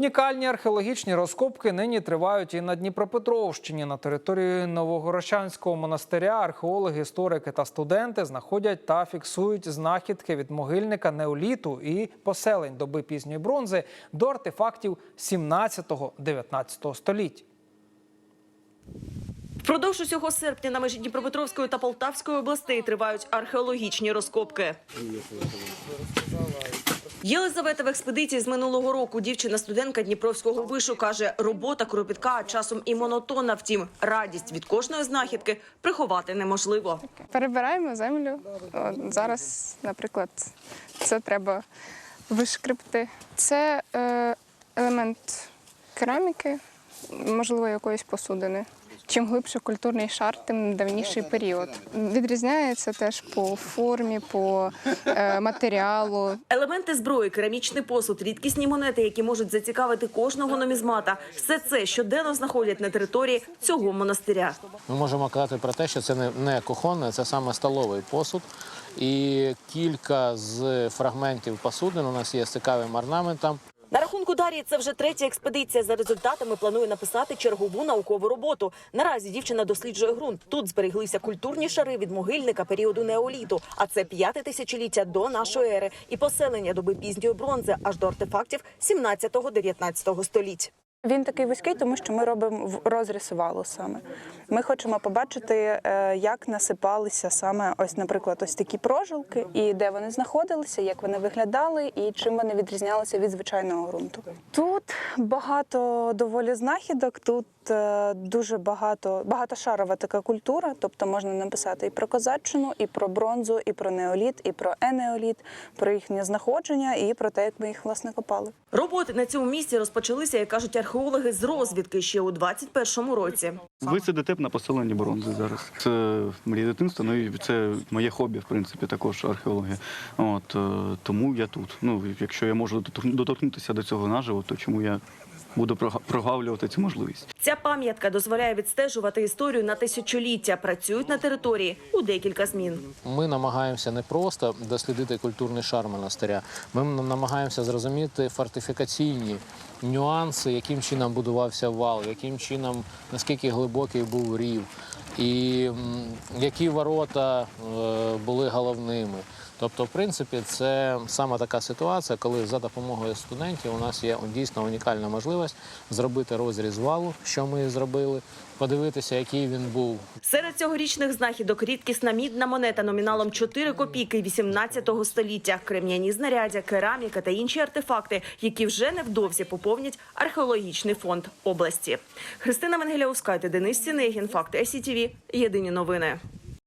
Унікальні археологічні розкопки нині тривають і на Дніпропетровщині. На території Новогорощанського монастиря археологи, історики та студенти знаходять та фіксують знахідки від могильника неоліту і поселень доби пізньої бронзи до артефактів 17-19 століть. Впродовж усього серпня на межі Дніпропетровської та Полтавської областей тривають археологічні розкопки. Єлизавета в експедиції з минулого року дівчина-студентка Дніпровського вишу каже, робота кропітка, часом і монотонна. Втім, радість від кожної знахідки приховати неможливо. Перебираємо землю. От зараз, наприклад, це треба вишкребти. Це е, елемент кераміки, можливо, якоїсь посудини. Чим глибше культурний шар, тим давніший період. Відрізняється теж по формі, по е, матеріалу. Елементи зброї, керамічний посуд, рідкісні монети, які можуть зацікавити кожного нумізмата. Все це щоденно знаходять на території цього монастиря. Ми можемо казати про те, що це не, не кухонне, це саме столовий посуд. І кілька з фрагментів посудин у нас є з цікавим орнаментом. На це вже третя експедиція. За результатами планує написати чергову наукову роботу. Наразі дівчина досліджує ґрунт. Тут збереглися культурні шари від могильника періоду неоліту, а це п'яте тисячоліття до нашої ери і поселення доби пізньої бронзи аж до артефактів 17-19 століть. Він такий вузький, тому що ми робимо в валу саме. Ми хочемо побачити, е, як насипалися саме ось, наприклад, ось такі прожилки, і де вони знаходилися, як вони виглядали, і чим вони відрізнялися від звичайного ґрунту. Тут багато доволі знахідок. Тут дуже багато багатошарова така культура, тобто можна написати і про козаччину, і про бронзу, і про неоліт, і про енеоліт, про їхнє знаходження, і про те, як ми їх власне копали. Роботи на цьому місці розпочалися, як кажуть археологи, з розвідки ще у 21-му році. Ви сидите на поселенні бронзи зараз. Це мрія дитинства, ну і це моє хобі, в принципі, також археологія. От е, тому я тут. Ну, якщо я можу доторкнутися до цього наживо, то чому я буду прога- прогавлювати цю можливість? Ця пам'ятка дозволяє відстежувати історію на тисячоліття. Працюють на території у декілька змін. Ми намагаємося не просто дослідити культурний шар монастиря, ми намагаємося зрозуміти фортифікаційні нюанси, яким чином будувався вал, яким чином, наскільки глибокий був рів, і які ворота е, були головними. Тобто, в принципі, це саме така ситуація, коли за допомогою студентів у нас є дійсно унікальна можливість зробити розріз валу, що ми зробили, подивитися, який він був Серед цьогорічних знахідок рідкісна мідна монета номіналом 4 копійки 18 століття, крем'яні знаряддя, кераміка та інші артефакти, які вже невдовзі поповнять археологічний фонд області. Христина Венгеляускайте, Денис Сінегін, факт СІТВ. Єдині новини.